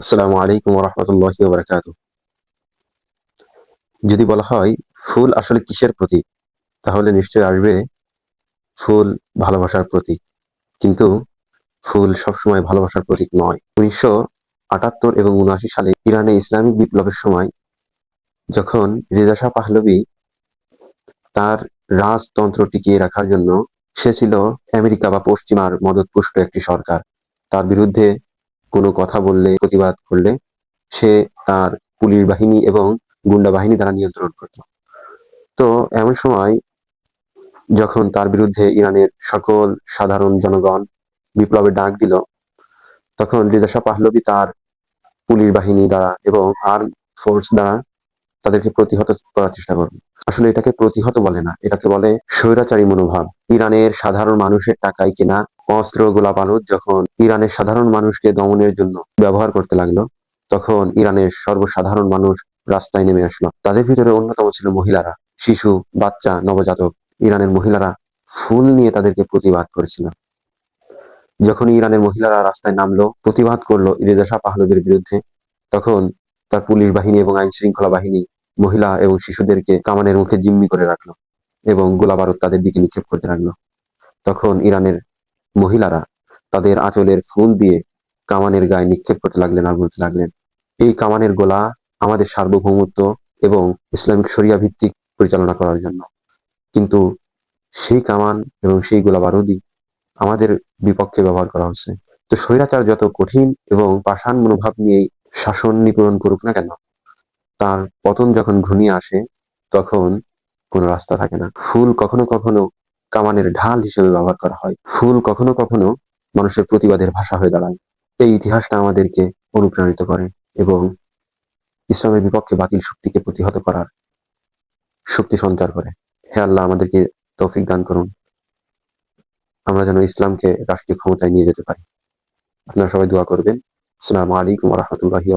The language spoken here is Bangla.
আসসালামু আলাইকুম রহমতুল্লাহ বারাকাত যদি বলা হয় ফুল আসলে কিসের প্রতীক, তাহলে নিশ্চয় আসবে ফুল ভালোবাসার প্রতীক। কিন্তু ফুল সবসময় ভালোবাসার প্রতীক নয়। উনিশশো আটাত্তর এবং উনআশি সালে ইরানে ইসলামিক বিপ্লবের সময় যখন রেজা শাহ পাহলবি তার রাজতন্ত্র টিকিয়ে রাখার জন্য, সে ছিল আমেরিকা বা পশ্চিমার মদতপুষ্ট একটি সরকার। তার বিরুদ্ধে কোনো কথা বললে, প্রতিবাদ করলে সে তার পুলিশ বাহিনী এবং গুন্ডা বাহিনী দ্বারা নিয়ন্ত্রণ করত। তো এমন সময় যখন তার বিরুদ্ধে ইরানের সকল সাধারণ জনগণ বিপ্লবের ডাক দিল, তখন রেজা শাহ পাহলবি তার পুলিশ বাহিনী দ্বারা এবং আর্ম ফোর্স দ্বারা তাদেরকে প্রতিহত করার চেষ্টা করবে আসলে এটাকে প্রতিহত বলে না। এটাকে বলে স্বৈরাচারী মনোভাব। ইরানের সাধারণ মানুষের টাকায় কেনা অস্ত্র গোলা বারুদ যখন ইরানের সাধারণ মানুষকে দমনের জন্য ব্যবহার করতে লাগল, তখন ইরানের সর্বসাধারণ মানুষ রাস্তায় নেমে আসলো। তাদের ভিতরে অন্যতম ছিল মহিলারা। শিশু, বাচ্চা, নবজাতক। ইরানের মহিলারা ফুল নিয়ে তাদেরকে প্রতিবাদ করেছিল। যখন ইরানের মহিলারা রাস্তায় নামলো, প্রতিবাদ করল রেজা শাহ বিরুদ্ধে, তখন তার পুলিশ বাহিনী এবং আইন শৃঙ্খলা বাহিনী মহিলা এবং শিশুদেরকে কামানের মুখে জিম্মি করে রাখল এবং গোলা বারুদ তাদের দিকে নিক্ষেপ করতে লাগল। তখন ইরানের মহিলারা তাদের আঁচলের ফুল দিয়ে কামানের গায়ে নিক্ষেপ করতে লাগলেন আর বলতে লাগলেন, এই কামানের গোলা আমাদের সার্বভৌমত্ব এবং ইসলামিক শরিয়া ভিত্তিক পরিচালনা করার জন্য। কিন্তু সেই কামান এবং সেই গোলা বারুদই আমাদের বিপক্ষে ব্যবহার করা হচ্ছে। তো স্বৈরাচার যত কঠিন এবং পাষাণ মনোভাব নিয়ে শাসন নিপূরণ করুক না কেন তার পতন যখন ঘনিয়ে আসে, তখন কোনো রাস্তা থাকে না। ফুল কখনো কখনো কামানের ঢাল হিসেবে ব্যবহার করা হয়। ফুল কখনো কখনো মানুষের প্রতিবাদের ভাষা হয়ে দাঁড়ায়। এই ইতিহাসটা আমাদেরকে অনুপ্রাণিত করে এবং ইসলামের বিপক্ষে বাতিল শক্তিকে প্রতিহত করার শক্তি সঞ্চার করে। হে আল্লাহ, আমাদেরকে তৌফিক দান করুন। আমরা যেন ইসলামকে রাষ্ট্রীয় ক্ষমতায় নিয়ে যেতে পারি। আপনারা সবাই দোয়া করবেন। আসসালামু আলাইকুম রহমতুল্লাহি